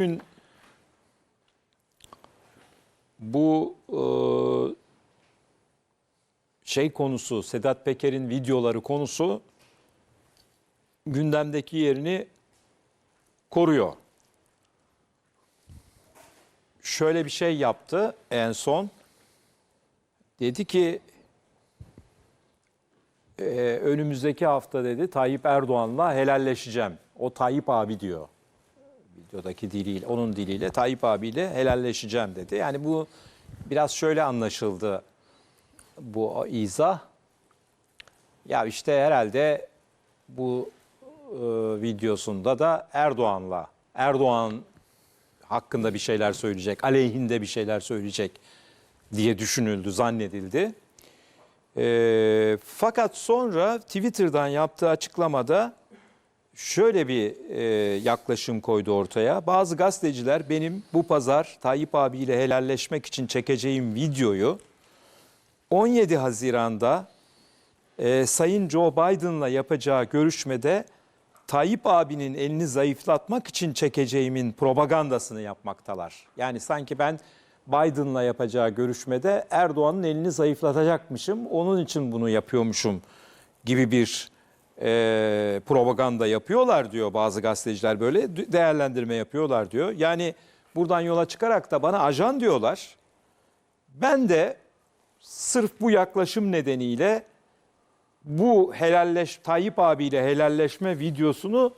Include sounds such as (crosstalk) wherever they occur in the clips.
Bugün bu e, şey konusu, Sedat Peker'in videoları konusu gündemdeki yerini koruyor. Şöyle bir şey yaptı en son. Dedi ki e, önümüzdeki hafta dedi Tayyip Erdoğan'la helalleşeceğim. O Tayyip abi diyor videodaki diliyle, onun diliyle Tayyip abiyle helalleşeceğim dedi. Yani bu biraz şöyle anlaşıldı bu izah. Ya işte herhalde bu e, videosunda da Erdoğan'la, Erdoğan hakkında bir şeyler söyleyecek, aleyhinde bir şeyler söyleyecek diye düşünüldü, zannedildi. E, fakat sonra Twitter'dan yaptığı açıklamada şöyle bir e, yaklaşım koydu ortaya. Bazı gazeteciler benim bu pazar Tayyip abiyle helalleşmek için çekeceğim videoyu 17 Haziran'da e, Sayın Joe Biden'la yapacağı görüşmede Tayyip abinin elini zayıflatmak için çekeceğimin propagandasını yapmaktalar. Yani sanki ben Biden'la yapacağı görüşmede Erdoğan'ın elini zayıflatacakmışım, onun için bunu yapıyormuşum gibi bir e, propaganda yapıyorlar diyor bazı gazeteciler böyle değerlendirme yapıyorlar diyor. Yani buradan yola çıkarak da bana ajan diyorlar. Ben de sırf bu yaklaşım nedeniyle bu helalleş Tayyip abiyle helalleşme videosunu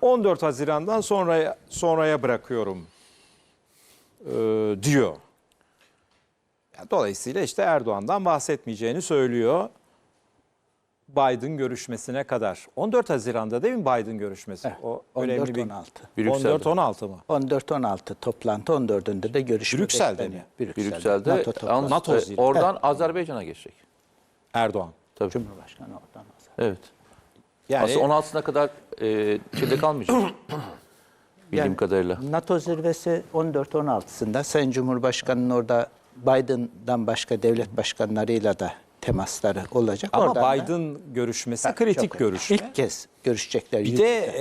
14 Haziran'dan sonraya sonraya bırakıyorum e, diyor. Dolayısıyla işte Erdoğan'dan bahsetmeyeceğini söylüyor. Biden görüşmesine kadar. 14 Haziran'da değil mi Biden görüşmesi? O önemli bir 14-16. 14-16 mı? 14-16 toplantı 14'ünde de görüşme Brüksel'de mi? Brüksel'de NATO toplantısı. yalnız, NATO e, zirvesi. oradan Azerbaycan'a geçecek. Erdoğan. Tabii. Cumhurbaşkanı oradan alacak. Evet. Yani Aslında 16'sına kadar e, şeyde kalmayacak. (clears throat) Bildiğim Yani- kadarıyla. NATO zirvesi 14-16'sında Sayın Cumhurbaşkanı'nın orada Biden'dan başka devlet başkanlarıyla da temasları olacak. ama Oradan da- Biden görüşmesi kritik Çok- görüşme. İlk kez görüşecekler. Bir de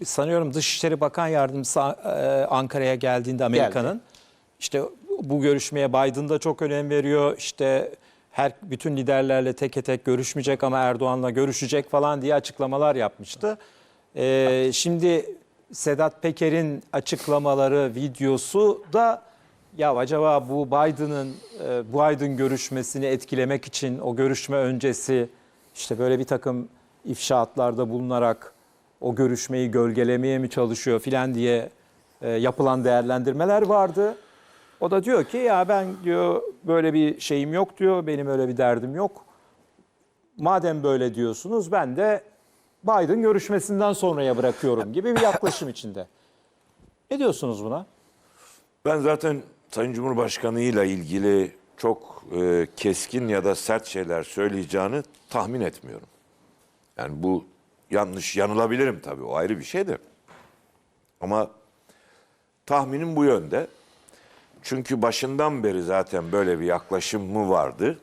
e, sanıyorum Dışişleri Bakan Yardımcısı e, Ankara'ya geldiğinde Amerika'nın işte bu görüşmeye Biden da çok önem veriyor. İşte her bütün liderlerle tek tek görüşmeyecek ama Erdoğan'la görüşecek falan diye açıklamalar yapmıştı. E, şimdi Sedat Peker'in açıklamaları videosu da ya acaba bu Biden'ın e, Biden görüşmesini etkilemek için o görüşme öncesi işte böyle bir takım ifşaatlarda bulunarak o görüşmeyi gölgelemeye mi çalışıyor filan diye e, yapılan değerlendirmeler vardı. O da diyor ki ya ben diyor böyle bir şeyim yok diyor. Benim öyle bir derdim yok. Madem böyle diyorsunuz ben de Biden görüşmesinden sonraya bırakıyorum gibi bir yaklaşım içinde. Ne diyorsunuz buna? Ben zaten Sayın Cumhurbaşkanı ile ilgili çok e, keskin ya da sert şeyler söyleyeceğini tahmin etmiyorum. Yani bu yanlış, yanılabilirim tabii o ayrı bir şey de. Ama tahminim bu yönde. Çünkü başından beri zaten böyle bir yaklaşım mı vardı?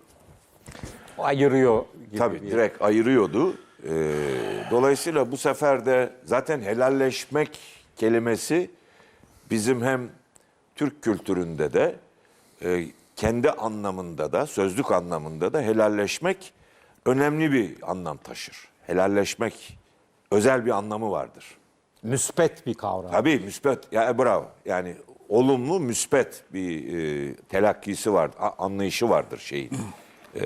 Ayırıyor gibi Tabii bir- direkt ayırıyordu. Ee, dolayısıyla bu sefer de zaten helalleşmek kelimesi bizim hem Türk kültüründe de e, kendi anlamında da sözlük anlamında da helalleşmek önemli bir anlam taşır. Helalleşmek özel bir anlamı vardır. müspet bir kavram. Tabii müspet. Ya e, bravo. Yani olumlu müspet bir e, telakkisi a- anlayışı vardır şeyin. e,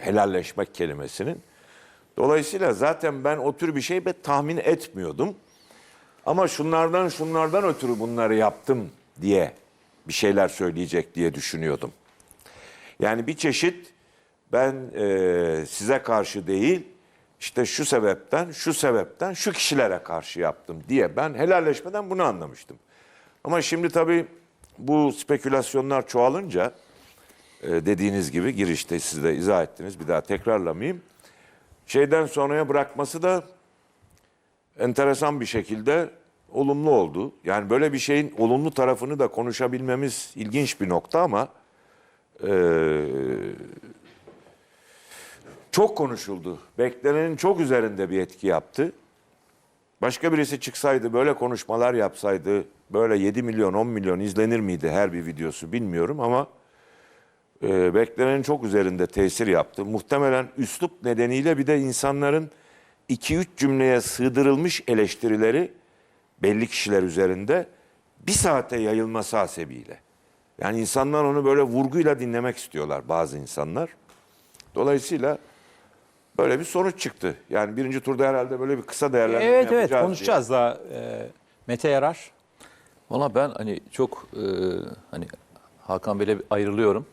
helalleşmek kelimesinin. Dolayısıyla zaten ben o tür bir şey ben tahmin etmiyordum. Ama şunlardan şunlardan ötürü bunları yaptım diye bir şeyler söyleyecek diye düşünüyordum. Yani bir çeşit ben e, size karşı değil işte şu sebepten şu sebepten şu kişilere karşı yaptım diye ben helalleşmeden bunu anlamıştım. Ama şimdi tabii bu spekülasyonlar çoğalınca e, dediğiniz gibi girişte siz de izah ettiniz bir daha tekrarlamayayım. Şeyden sonraya bırakması da enteresan bir şekilde olumlu oldu. Yani böyle bir şeyin olumlu tarafını da konuşabilmemiz ilginç bir nokta ama eee, çok konuşuldu. Beklenenin çok üzerinde bir etki yaptı. Başka birisi çıksaydı böyle konuşmalar yapsaydı böyle 7 milyon 10 milyon izlenir miydi her bir videosu bilmiyorum ama e, beklenenin çok üzerinde tesir yaptı. Muhtemelen üslup nedeniyle bir de insanların 2-3 cümleye sığdırılmış eleştirileri belli kişiler üzerinde bir saate yayılması hasebiyle. Yani insanlar onu böyle vurguyla dinlemek istiyorlar bazı insanlar. Dolayısıyla böyle bir sonuç çıktı. Yani birinci turda herhalde böyle bir kısa değerlendirme Evet evet yapacağız diye. konuşacağız daha. Ee, Mete Yarar. Valla ben hani çok e, hani Hakan Bey'le ayrılıyorum.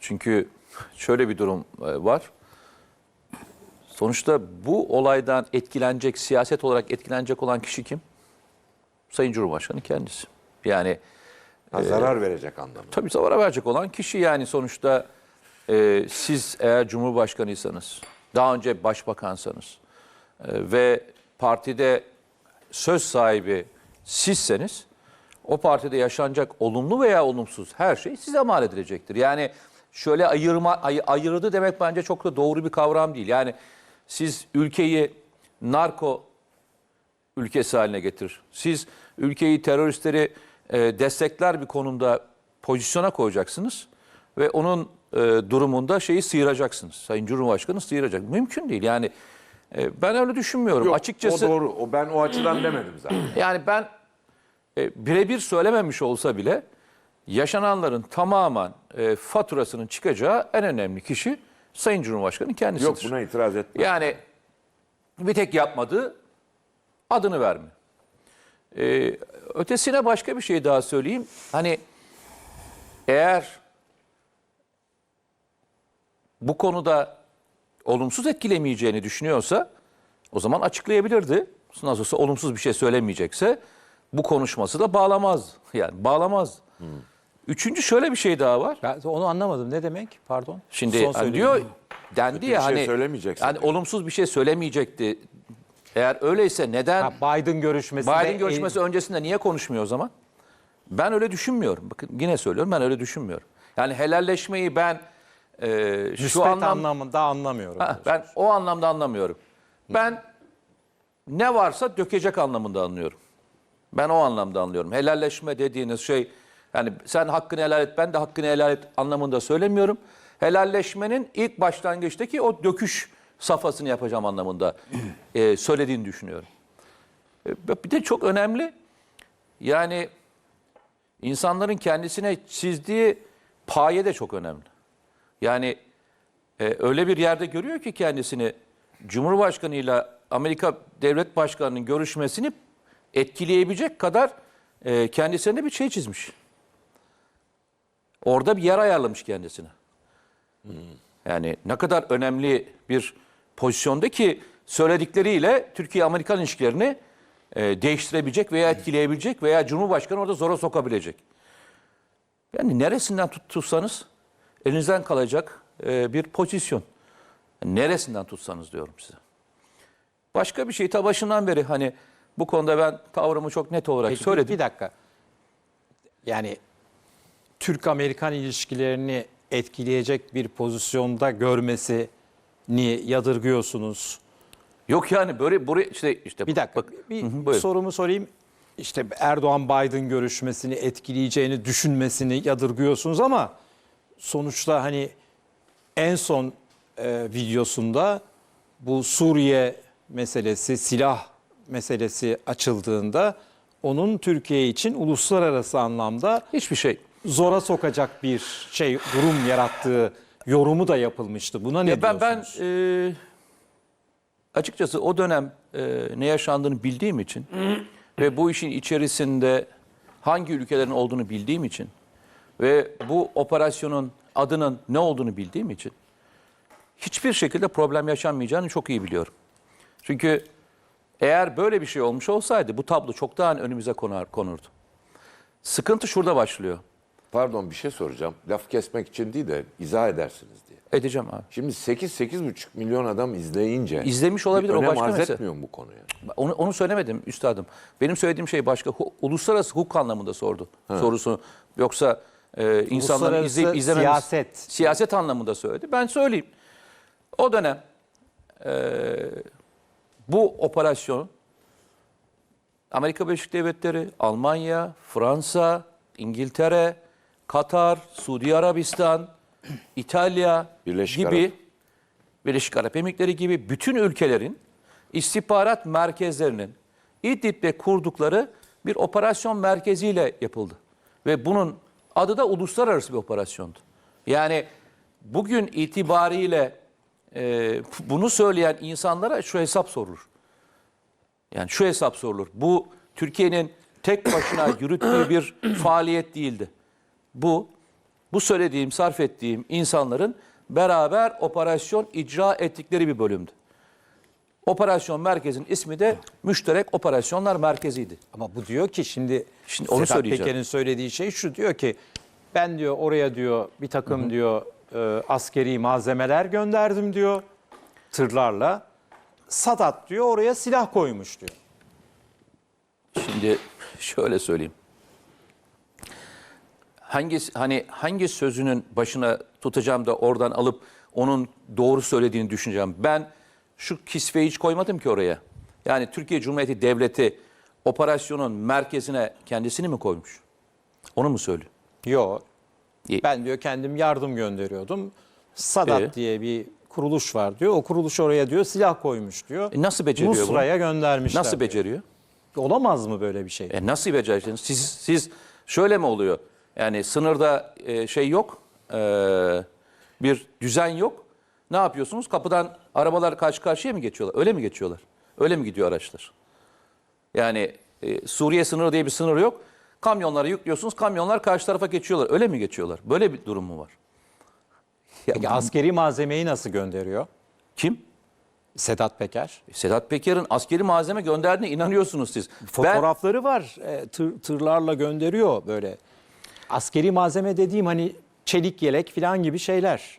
Çünkü şöyle bir durum e, var. Sonuçta bu olaydan etkilenecek, siyaset olarak etkilenecek olan kişi kim? Sayın Cumhurbaşkanı kendisi. Yani Ha, zarar verecek anlamında. tabii zavara verecek olan kişi yani sonuçta e, siz eğer Cumhurbaşkanıysanız, daha önce başbakansanız e, ve partide söz sahibi sizseniz o partide yaşanacak olumlu veya olumsuz her şey size mal edilecektir. Yani şöyle ayırma ay, ayırdı demek bence çok da doğru bir kavram değil. Yani siz ülkeyi narko ülkesi haline getirir. Siz ülkeyi teröristleri e, destekler bir konumda pozisyona koyacaksınız ve onun e, durumunda şeyi sıyıracaksınız. Sayın Cumhurbaşkanı sıyıracak. Mümkün değil. Yani e, ben öyle düşünmüyorum. Yok, Açıkçası o doğru. O ben o açıdan demedim zaten. (clears throat) yani ben e, birebir söylememiş olsa bile yaşananların tamamen e, faturasının çıkacağı en önemli kişi Sayın Cumhurbaşkanı kendisidir. Yok buna itiraz etmem. Yani bir tek yapmadığı adını verme. Ee, ötesine başka bir şey daha söyleyeyim. Hani eğer bu konuda olumsuz etkilemeyeceğini düşünüyorsa o zaman açıklayabilirdi. Nasıl olsa olumsuz bir şey söylemeyecekse bu konuşması da bağlamaz. (laughs) Yani bağlamaz. Üçüncü şöyle bir şey daha var. Ben onu anlamadım. Ne demek? Pardon. Şimdi Son hani söyleyeyim. diyor dendi Kötü ya şey hani söylemeyeceksin hani olumsuz bir şey söylemeyecekti. Eğer öyleyse neden Ha, Biden görüşmesinde Biden görüşmesi öncesinde niye konuşmuyor o zaman? Ben öyle düşünmüyorum. Bakın yine söylüyorum ben öyle düşünmüyorum. Yani helalleşmeyi ben e, müspet şu anlam anlamında anlamıyorum. Ha, ben o anlamda anlamıyorum. Ben ne varsa dökecek anlamında anlıyorum. Ben o anlamda anlıyorum. Helalleşme dediğiniz şey yani sen hakkını helal et ben de hakkını helal et anlamında söylemiyorum. Helalleşmenin ilk başlangıçtaki o döküş safhasını yapacağım anlamında e, söylediğini düşünüyorum. E, bir de çok önemli yani insanların kendisine çizdiği paye de çok önemli. Yani e, öyle bir yerde görüyor ki kendisini Cumhurbaşkanı ile Amerika Devlet Başkanı'nın görüşmesini etkileyebilecek kadar e, kendisine bir şey çizmiş. Orada bir yer ayarlamış kendisine. Yani ne kadar önemli bir pozisyonda ki söyledikleriyle Türkiye-Amerikan ilişkilerini e, değiştirebilecek veya etkileyebilecek veya Cumhurbaşkanı orada zora sokabilecek. Yani neresinden tut- tutsanız elinizden kalacak e, bir pozisyon. Neresinden tutsanız diyorum size. Başka bir şey ta başından beri hani bu konuda ben tavrımı çok net olarak Peki, söyledim. Bir dakika. Yani Türk-Amerikan ilişkilerini etkileyecek bir pozisyonda görmesini yadırgıyorsunuz. Yok yani böyle buraya işte işte Bir dakika. bak- bir buyurun. sorumu sorayım. İşte Erdoğan-Biden görüşmesini etkileyeceğini düşünmesini yadırgıyorsunuz ama sonuçta hani en son e, videosunda bu Suriye meselesi, silah meselesi açıldığında onun Türkiye için uluslararası anlamda hiçbir şey. zora sokacak bir şey durum yarattığı yorumu da yapılmıştı. Buna ne Ya ben ben diyorsunuz? e, açıkçası o dönem e, ne yaşandığını bildiğim için (clears throat) ve bu işin içerisinde hangi ülkelerin olduğunu bildiğim için ve bu operasyonun adının ne olduğunu bildiğim için hiçbir şekilde problem yaşanmayacağını çok iyi biliyorum. Çünkü eğer böyle bir şey olmuş olsaydı bu tablo çoktan önümüze konar, konurdu. Sıkıntı şurada başlıyor. Pardon bir şey soracağım. Laf kesmek için değil de izah edersiniz diye. Edeceğim abi. Şimdi 8-8,5 milyon adam izleyince İzlemiş olabilir, o önem başka arz mesele. etmiyor mu bu konuya? Onu, onu söylemedim üstadım. Benim söylediğim şey başka. Hu- uluslararası hukuk anlamında sordu sorusunu. Yoksa e, insanların Uluslararası izleyip izlememiz... siyaset. Siyaset anlamında söyledi. Ben söyleyeyim. O dönem e, bu operasyon Amerika Birleşik Devletleri, Almanya, Fransa, İngiltere, Katar, Suudi Arabistan, İtalya Birleşik gibi Arap. Birleşik Arap Emirlikleri gibi bütün ülkelerin istihbarat merkezlerinin İdlib'de kurdukları bir operasyon merkeziyle yapıldı. Ve bunun adı da uluslararası bir operasyondu. Yani bugün itibariyle e, bunu söyleyen insanlara şu hesap sorulur. Yani şu hesap sorulur. Bu Türkiye'nin tek başına yürüttüğü bir faaliyet değildi. Bu bu söylediğim, sarf ettiğim insanların beraber operasyon icra ettikleri bir bölümdü. Operasyon merkezin ismi de Müşterek Operasyonlar Merkezi'ydi. Ama bu diyor ki şimdi, Şimdi onu Sedat söyleyeceğim. Peker'in söylediği şey şu diyor ki ben diyor oraya diyor bir takım diyor e, askeri malzemeler gönderdim diyor tırlarla. Sadat diyor oraya silah koymuş diyor. Şimdi şöyle söyleyeyim. Hangi hani hangi sözünün başına tutacağım da oradan alıp onun doğru söylediğini düşüneceğim. Ben şu kisveyi hiç koymadım ki oraya. Yani Türkiye Cumhuriyeti Devleti operasyonun merkezine kendisini mi koymuş? Onu mu söylüyor? Yok. Ben diyor kendim yardım gönderiyordum. Sadat Ee? diye bir kuruluş var diyor. O kuruluş oraya diyor silah koymuş diyor. E nasıl beceriyor? Nusra'ya göndermişler. Nasıl diyor. beceriyor? Olamaz mı böyle bir şey? E nasıl becereceksiniz? Siz, siz şöyle mi oluyor? Yani sınırda e, şey yok, e, bir düzen yok. Ne yapıyorsunuz? Kapıdan arabalar karşı karşıya mı geçiyorlar? Öyle mi geçiyorlar? Öyle mi gidiyor araçlar? Yani e, Suriye sınırı diye bir sınır yok. Kamyonları yüklüyorsunuz, kamyonlar karşı tarafa geçiyorlar. Öyle mi geçiyorlar? Böyle bir durum mu var? Ya Peki askeri malzemeyi nasıl gönderiyor? kim? Sedat Peker. Sedat Peker'in askeri malzeme gönderdiğine inanıyorsunuz siz. Ben- Fotoğrafları var. E, tır- tırlarla gönderiyor böyle. Askeri malzeme dediğim hani çelik yelek falan gibi şeyler.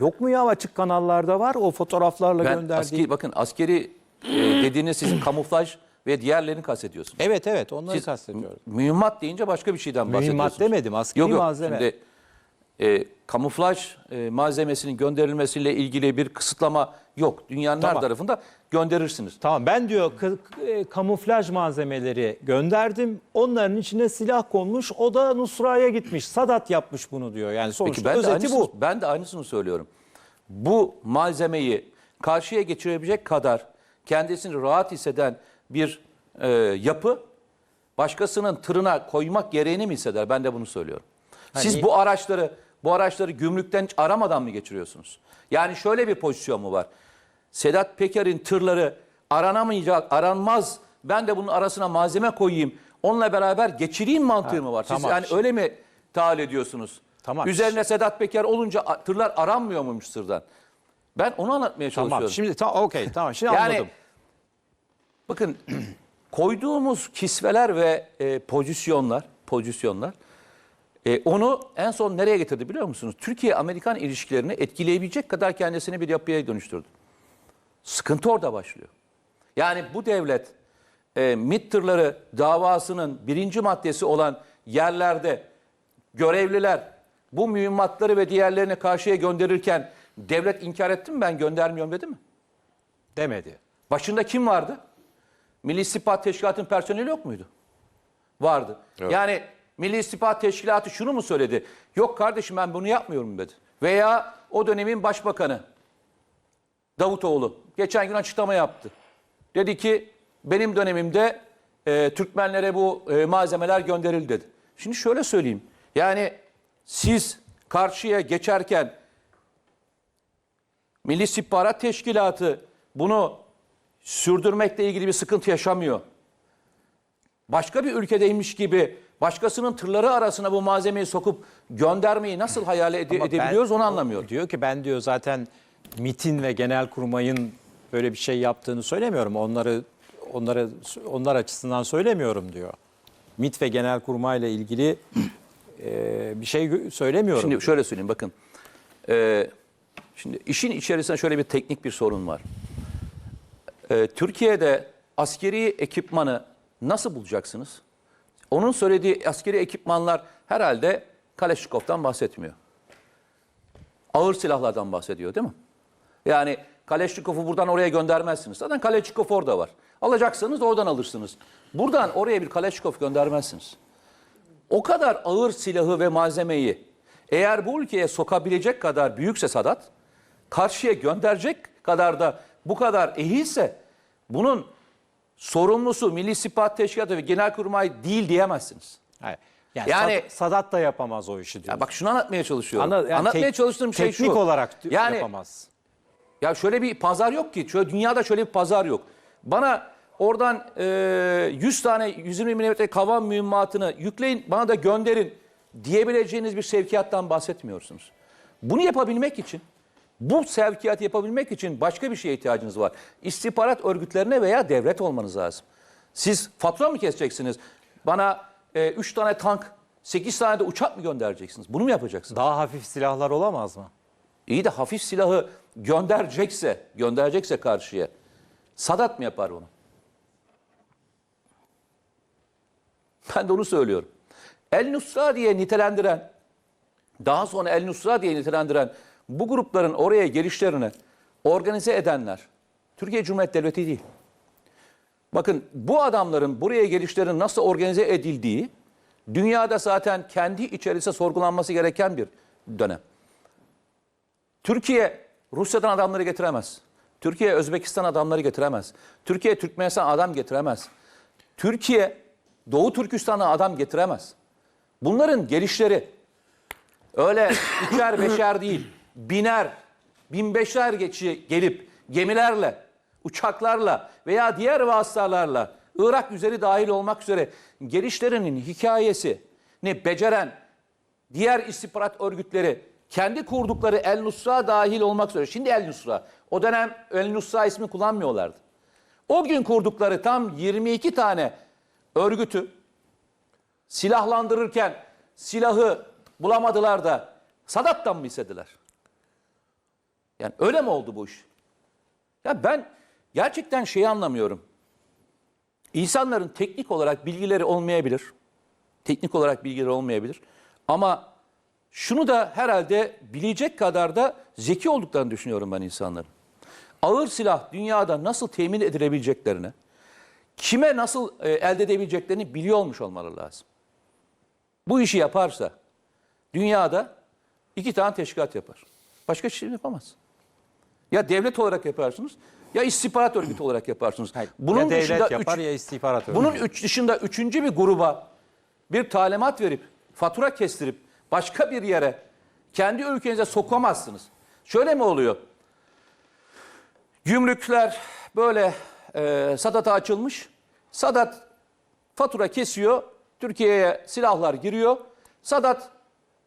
Yok mu ya açık kanallarda var o fotoğraflarla Ben gönderdiği. askeri, bakın askeri e, dediğiniz sizin (clears throat) kamuflaj ve diğerlerini kastediyorsunuz. Evet evet onları Siz kastediyorum. mühimmat deyince başka bir şeyden bahsediyorsunuz. Mühimmat demedim, askeri yok, yok. malzeme. Şimdi e, kamuflaj e, malzemesinin gönderilmesiyle ilgili bir kısıtlama yok. Dünyanın her Tamam. tarafında gönderirsiniz. Tamam ben diyor e, kamuflaj malzemeleri gönderdim. Onların içine silah konmuş. O da Nusra'ya gitmiş. Sadat yapmış bunu diyor. Yani sonuçta Peki ben de, özeti aynısını, bu. ben de aynısını söylüyorum. Bu malzemeyi karşıya geçirebilecek kadar kendisini rahat hisseden bir e, yapı başkasının tırına koymak gereğini mi hisseder? Ben de bunu söylüyorum. Siz Hani- bu araçları bu araçları gümrükten aramadan mı geçiriyorsunuz? Yani şöyle bir pozisyon mu var? Sedat Peker'in tırları aranamayacak, aranmaz. Ben de bunun arasına malzeme koyayım. Onunla beraber geçireyim mantığı mı var? Siz tamam. yani öyle mi tahayyül ediyorsunuz? Tamam. Üzerine Sedat Peker olunca a- tırlar aranmıyor muymuş tırdan? Ben onu anlatmaya çalışıyorum. Tamam şimdi tamam okey tamam şimdi yani anladım. bakın (clears throat) koyduğumuz kisveler ve e, pozisyonlar, pozisyonlar e, onu en son nereye getirdi biliyor musunuz? Türkiye-Amerikan ilişkilerini etkileyebilecek kadar kendisini bir yapıya dönüştürdü. Sıkıntı orada başlıyor. Yani bu devlet e, MİT tırları davasının birinci maddesi olan yerlerde görevliler bu mühimmatları ve diğerlerini karşıya gönderirken devlet inkar etti mi ben göndermiyorum dedi mi? Demedi. Başında kim vardı? Milli İstihbarat Teşkilatı'nın personeli yok muydu? Vardı. Yani Milli İstihbarat Teşkilatı şunu mu söyledi? Yok kardeşim ben bunu yapmıyorum dedi. Veya o dönemin başbakanı Davutoğlu geçen gün açıklama yaptı. Dedi ki benim dönemimde e, Türkmenlere bu e, malzemeler gönderildi dedi. Şimdi şöyle söyleyeyim. Yani siz karşıya geçerken Milli İstihbarat Teşkilatı bunu sürdürmekle ilgili bir sıkıntı yaşamıyor. Başka bir ülkedeymiş gibi başkasının tırları arasına bu malzemeyi sokup göndermeyi nasıl hayal ede- Ama ben- edebiliyoruz onu anlamıyorum. Diyor ki ben diyor zaten MIT'in ve Genelkurmay'ın böyle bir şey yaptığını söylemiyorum. Onları onları onlar açısından söylemiyorum diyor. MIT ve Genelkurmay ile ilgili e, bir şey söylemiyorum. Şimdi şöyle söyleyeyim bakın. Ee, şimdi işin içerisinde şöyle bir teknik bir sorun var. Ee, Türkiye'de askeri ekipmanı nasıl bulacaksınız? Onun söylediği askeri ekipmanlar herhalde Kaleşnikov'tan bahsetmiyor. Ağır silahlardan bahsediyor değil mi? Yani Kaleşnikov'u buradan oraya göndermezsiniz. Zaten Kaleşnikov orada var. Alacaksanız oradan alırsınız. Buradan oraya bir Kaleşnikov göndermezsiniz. O kadar ağır silahı ve malzemeyi eğer bu ülkeye sokabilecek kadar büyükse Sadat, karşıya gönderecek kadar da bu kadar ehilse bunun sorumlusu Milli İstihbarat Teşkilatı ve Genelkurmay değil diyemezsiniz. Hayır. Yani, Yani- Sad- Sadat da yapamaz o işi diyor. Ya bak şunu anlatmaya çalışıyorum. Ana- yani anlatmaya çalıştığım şey şu. teknik olarak yani, yapamaz. Ya şöyle bir pazar yok ki. Şöyle dünyada şöyle bir pazar yok. Bana oradan e, 100 tane 120 mm kavan mühimmatını yükleyin bana da gönderin diyebileceğiniz bir sevkiyattan bahsetmiyorsunuz. Bunu yapabilmek için bu sevkiyatı yapabilmek için başka bir şeye ihtiyacınız var. İstihbarat örgütlerine veya devlet olmanız lazım. Siz fatura mı keseceksiniz? Bana 3 tane tank, 8 tane de uçak mı göndereceksiniz? Bunu mu yapacaksınız? Daha hafif silahlar olamaz mı? İyi de hafif silahı gönderecekse, gönderecekse karşıya Sadat mı yapar bunu? Ben de onu söylüyorum. El Nusra diye nitelendiren, daha sonra El Nusra diye nitelendiren bu grupların oraya gelişlerini organize edenler Türkiye Cumhuriyeti Devleti değil. Bakın bu adamların buraya gelişlerinin nasıl organize edildiği dünyada zaten kendi içerisinde sorgulanması gereken bir dönem. Türkiye Rusya'dan adamları getiremez. Türkiye Özbekistan adamları getiremez. Türkiye Türkmenistan adam getiremez. Türkiye Doğu Türkistan'a adam getiremez. Bunların gelişleri öyle üçer (coughs) beşer değil, biner, bin beşer geçi gelip gemilerle, uçaklarla veya diğer vasıtalarla Irak üzeri dahil olmak üzere gelişlerinin hikayesi ne beceren diğer istihbarat örgütleri kendi kurdukları El Nusra dahil olmak üzere. Şimdi El Nusra. O dönem El Nusra ismi kullanmıyorlardı. O gün kurdukları tam 22 tane örgütü silahlandırırken silahı bulamadılar da Sadat'tan mı istediler? Yani öyle mi oldu bu iş? Ya ben gerçekten şeyi anlamıyorum. İnsanların teknik olarak bilgileri olmayabilir. Teknik olarak bilgileri olmayabilir. Ama şunu da herhalde bilecek kadar da zeki olduklarını düşünüyorum ben insanların. Ağır silah dünyada nasıl temin edilebileceklerini, kime nasıl e, elde edebileceklerini biliyor olmuş olmaları lazım. Bu işi yaparsa dünyada iki tane teşkilat yapar. Başka şey yapamaz. Ya devlet olarak yaparsınız ya istihbarat örgütü olarak yaparsınız. Bunun ya devlet dışında yapar üç- ya istihbarat bunun örgütü. üç dışında üçüncü bir gruba bir talimat verip fatura kestirip başka bir yere kendi ülkenize sokamazsınız. Şöyle mi oluyor? Gümrükler böyle e, Sadat'a açılmış. Sadat fatura kesiyor. Türkiye'ye silahlar giriyor. Sadat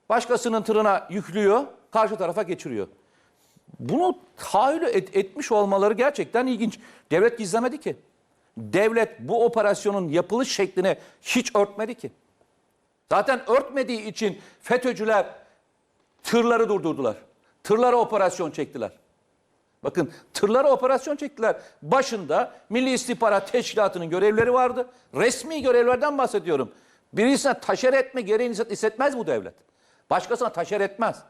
başkasının tırına yüklüyor. Karşı tarafa geçiriyor. Bunu tahayyül et- etmiş olmaları gerçekten ilginç. Devlet gizlemedi ki. Devlet bu operasyonun yapılış şeklini hiç örtmedi ki. Zaten örtmediği için FETÖ'cüler tırları durdurdular. Tırlara operasyon çektiler. Bakın tırlara operasyon çektiler. Başında Milli İstihbarat Teşkilatı'nın görevleri vardı. Resmi görevlerden bahsediyorum. Birisine taşer etme gereğini hissetmez bu devlet. Başkasına taşer etmez.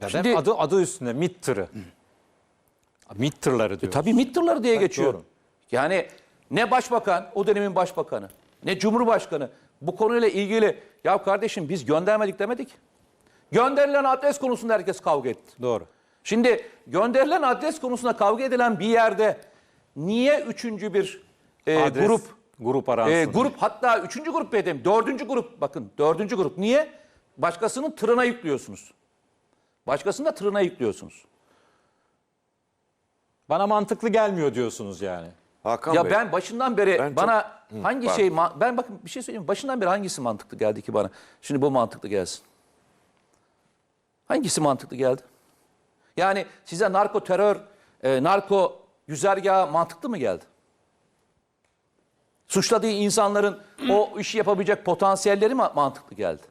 Ya Şimdi- adı, adı üstünde MİT tırı. MİT tırları diyor. Tabii MİT tırları diye geçiyor. doğru. Yani ne başbakan, o dönemin başbakanı, ne cumhurbaşkanı bu konuyla ilgili ya kardeşim biz göndermedik demedik. Gönderilen adres konusunda herkes kavga etti. Doğru. Şimdi gönderilen adres konusunda kavga edilen bir yerde niye üçüncü bir e, Adres, grup grup aransın. e, grup hatta üçüncü grup dedim dördüncü grup bakın dördüncü grup niye başkasının tırına yüklüyorsunuz? Başkasının da tırına yüklüyorsunuz. Bana mantıklı gelmiyor diyorsunuz yani. Hakan Ya Bey, ben başından beri Ben çok- bana hangi pardon. şey ma- ben bakın bir şey söyleyeyim mi? başından beri hangisi mantıklı geldi ki bana? Şimdi bu mantıklı gelsin. Hangisi mantıklı geldi? Yani size narko terör, e, narko güzergahı mantıklı mı geldi? Suçladığı insanların o işi yapabilecek potansiyelleri mi mantıklı geldi?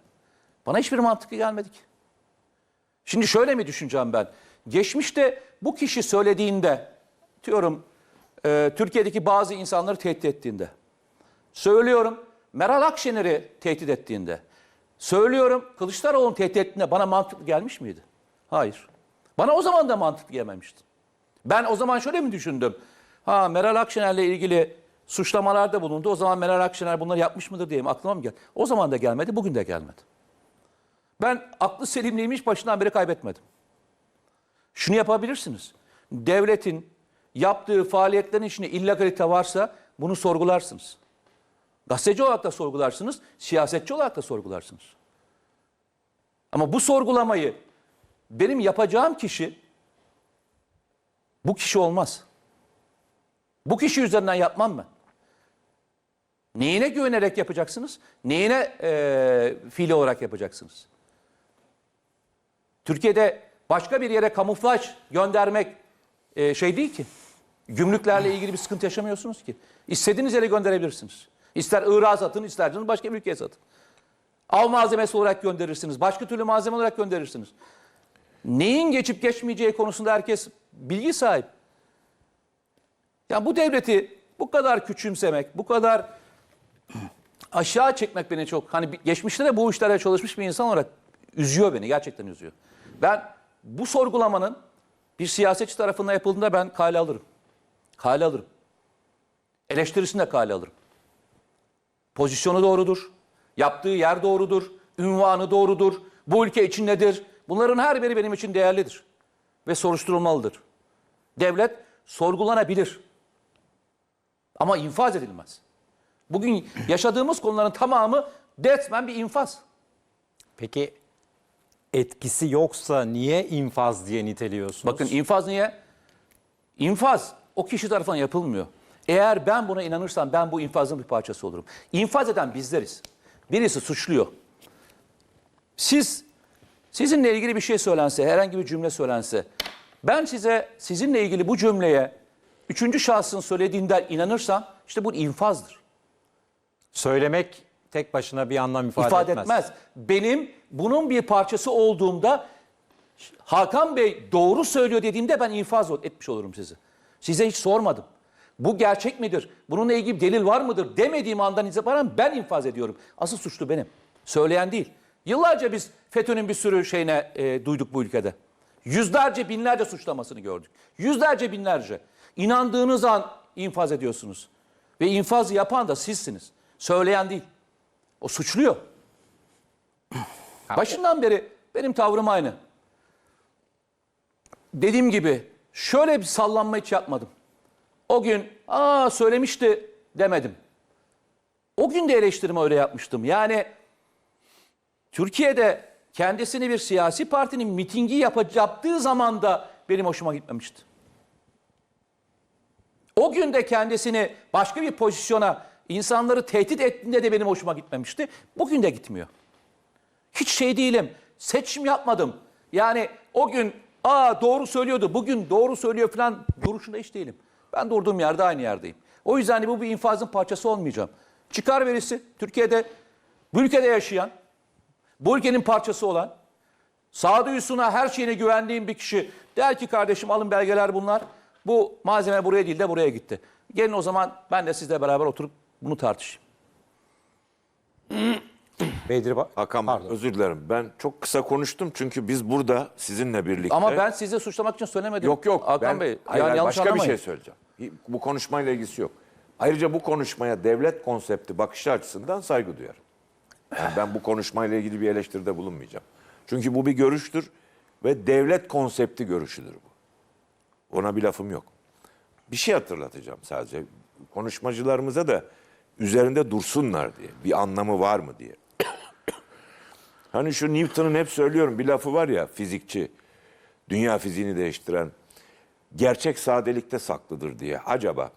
Bana hiçbir mantıklı gelmedi ki. Şimdi şöyle mi düşüneceğim ben? Geçmişte bu kişi söylediğinde, diyorum e, Türkiye'deki bazı insanları tehdit ettiğinde, söylüyorum Meral Akşener'i tehdit ettiğinde, söylüyorum Kılıçdaroğlu'nu tehdit ettiğinde bana mantıklı gelmiş miydi? Hayır. Bana o zaman da mantıklı gelmemişti. Ben o zaman şöyle mi düşündüm? Ha Meral Akşener'le ilgili suçlamalarda bulundu. O zaman Meral Akşener bunları yapmış mıdır diye mi aklıma mı geldi? O zaman da gelmedi, bugün de gelmedi. Ben aklı selimliğimi hiç başından beri kaybetmedim. Şunu yapabilirsiniz. Devletin yaptığı faaliyetlerin içinde illegalite varsa bunu sorgularsınız. Gazeteci olarak da sorgularsınız, siyasetçi olarak da sorgularsınız. Ama bu sorgulamayı benim yapacağım kişi bu kişi olmaz. Bu kişi üzerinden yapmam ben. Neyine güvenerek yapacaksınız? Neyine e, fiili olarak yapacaksınız? Türkiye'de başka bir yere kamuflaj göndermek e, şey değil ki. Gümrüklerle ilgili bir sıkıntı yaşamıyorsunuz ki. İstediğiniz yere gönderebilirsiniz. İster Irak'a satın, isterseniz başka bir ülkeye satın. Av malzemesi olarak gönderirsiniz. Başka türlü malzeme olarak gönderirsiniz. Neyin geçip geçmeyeceği konusunda herkes bilgi sahip. Ya bu devleti bu kadar küçümsemek, bu kadar aşağı çekmek beni çok hani geçmişte de bu işlere çalışmış bir insan olarak üzüyor beni. Gerçekten üzüyor. Ben bu sorgulamanın bir siyasetçi tarafından yapıldığında ben kale alırım. Kale alırım. Eleştirisini de kale alırım. Pozisyonu doğrudur. Yaptığı yer doğrudur. Ünvanı doğrudur. Bu ülke için nedir? Bunların her biri benim için değerlidir. Ve soruşturulmalıdır. Devlet sorgulanabilir. Ama infaz edilmez. Bugün yaşadığımız konuların tamamı resmen bir infaz. Peki etkisi yoksa niye infaz diye niteliyorsunuz? Bakın infaz niye? İnfaz o kişi tarafından yapılmıyor. Eğer ben buna inanırsam ben bu infazın bir parçası olurum. İnfaz eden bizleriz. Birisi suçluyor. Siz sizinle ilgili bir şey söylense, herhangi bir cümle söylense, ben size sizinle ilgili bu cümleye üçüncü şahsın söylediğinden inanırsam işte bu infazdır. Söylemek tek başına bir anlam ifade, ifade etmez. etmez. Benim bunun bir parçası olduğumda Hakan Bey doğru söylüyor dediğimde ben infaz etmiş olurum sizi. Size hiç sormadım. Bu gerçek midir? Bununla ilgili bir delil var mıdır demediğim andan itibaren ben infaz ediyorum. Asıl suçlu benim. Söyleyen değil. Yıllarca biz FETÖ'nün bir sürü şeyine e, duyduk bu ülkede. Yüzlerce binlerce suçlamasını gördük. Yüzlerce binlerce. İnandığınız an infaz ediyorsunuz. Ve infaz yapan da sizsiniz. Söyleyen değil. O suçluyor. Başından beri benim tavrım aynı. Dediğim gibi şöyle bir sallanma hiç yapmadım. O gün aa söylemişti demedim. O gün de eleştirimi öyle yapmıştım. Yani Türkiye'de kendisini bir siyasi partinin mitingi yap- yaptığı zaman da benim hoşuma gitmemişti. O gün de kendisini başka bir pozisyona insanları tehdit ettiğinde de benim hoşuma gitmemişti. Bugün de gitmiyor. Hiç şey değilim. Seçim yapmadım. Yani o gün aa doğru söylüyordu. Bugün doğru söylüyor falan duruşunda hiç değilim. Ben durduğum yerde aynı yerdeyim. O yüzden de bu bir infazın parçası olmayacağım. Çıkar verisi Türkiye'de bu ülkede yaşayan, bu ülkenin parçası olan, sağduyusuna her şeyine güvendiğim bir kişi der ki kardeşim alın belgeler bunlar. Bu malzeme buraya değil de buraya gitti. Gelin o zaman ben de sizle beraber oturup bunu tartışayım. Bedri Ba- Hakan Pardon. özür dilerim. Ben çok kısa konuştum çünkü biz burada sizinle birlikte... Ama ben sizi suçlamak için söylemedim. Yok yok. Hakan ben, Bey, hayır, yani yanlış başka bir anlamayın. şey söyleyeceğim. Bu konuşmayla ilgisi yok. Ayrıca bu konuşmaya devlet konsepti bakışı açısından saygı duyarım. Yani ben bu konuşmayla ilgili bir eleştiride bulunmayacağım. Çünkü bu bir görüştür ve devlet konsepti görüşüdür bu. Ona bir lafım yok. Bir şey hatırlatacağım sadece. Konuşmacılarımıza da üzerinde dursunlar diye. Bir anlamı var mı diye. Hani şu Newton'un hep söylüyorum bir lafı var ya fizikçi. Dünya fiziğini değiştiren. Gerçek sadelikte saklıdır diye. Acaba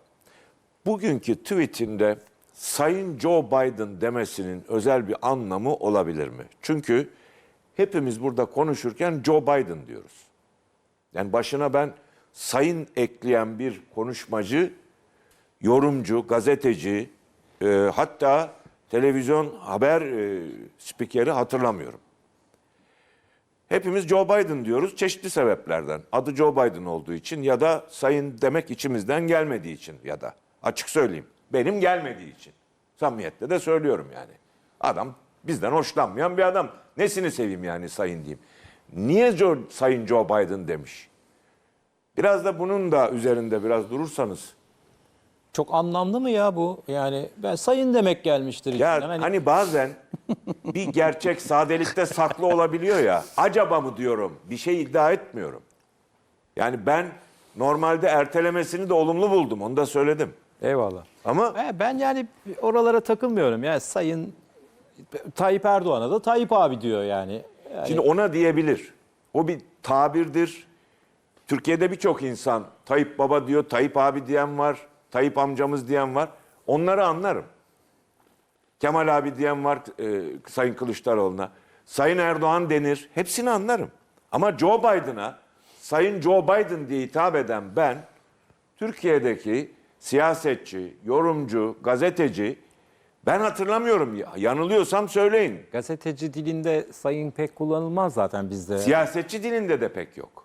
bugünkü tweetinde Sayın Joe Biden demesinin özel bir anlamı olabilir mi? Çünkü hepimiz burada konuşurken Joe Biden diyoruz. Yani başına ben sayın ekleyen bir konuşmacı, yorumcu, gazeteci, e, hatta televizyon haber e, spikeri hatırlamıyorum. Hepimiz Joe Biden diyoruz çeşitli sebeplerden. Adı Joe Biden olduğu için ya da sayın demek içimizden gelmediği için ya da açık söyleyeyim benim gelmediği için. Samimiyetle de söylüyorum yani. Adam bizden hoşlanmayan bir adam. Nesini seveyim yani sayın diyeyim. Niye Joe, Sayın Joe Biden demiş? Biraz da bunun da üzerinde biraz durursanız. Çok anlamlı mı ya bu? Yani ben sayın demek gelmiştir Ya içinden. Hani hani bazen bir gerçek sadelikte saklı olabiliyor ya. Acaba mı diyorum? Bir şey iddia etmiyorum. Yani ben normalde ertelemesini de olumlu buldum. Onu da söyledim. Eyvallah. Ama Ben yani oralara takılmıyorum. Yani sayın Tayyip Erdoğan'a da Tayyip abi diyor yani. Yani Şimdi ona diyebilir. O bir tabirdir. Türkiye'de birçok insan Tayyip Baba diyor, Tayyip abi diyen var, Tayyip amcamız diyen var. Onları anlarım. Kemal abi diyen var e, Sayın Kılıçdaroğlu'na. Sayın Erdoğan denir. Hepsini anlarım. Ama Joe Biden'a Sayın Joe Biden diye hitap eden ben Türkiye'deki siyasetçi, yorumcu, gazeteci ben hatırlamıyorum. Ya- Yanılıyorsam söyleyin. gazeteci dilinde sayın pek kullanılmaz zaten bizde. Siyasetçi dilinde de pek yok.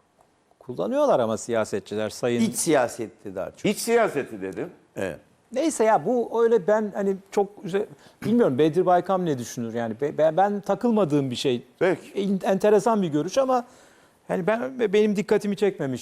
Kullanıyorlar ama siyasetçiler sayın. İç siyasette daha çok. İç siyaseti dedim. Evet. Neyse ya bu öyle ben hani çok üze- bilmiyorum Bedir Baykam ne düşünür yani Be- ben, ben takılmadığım bir şey. Peki. En- Enteresan bir görüş ama yani ben benim dikkatimi çekmemiş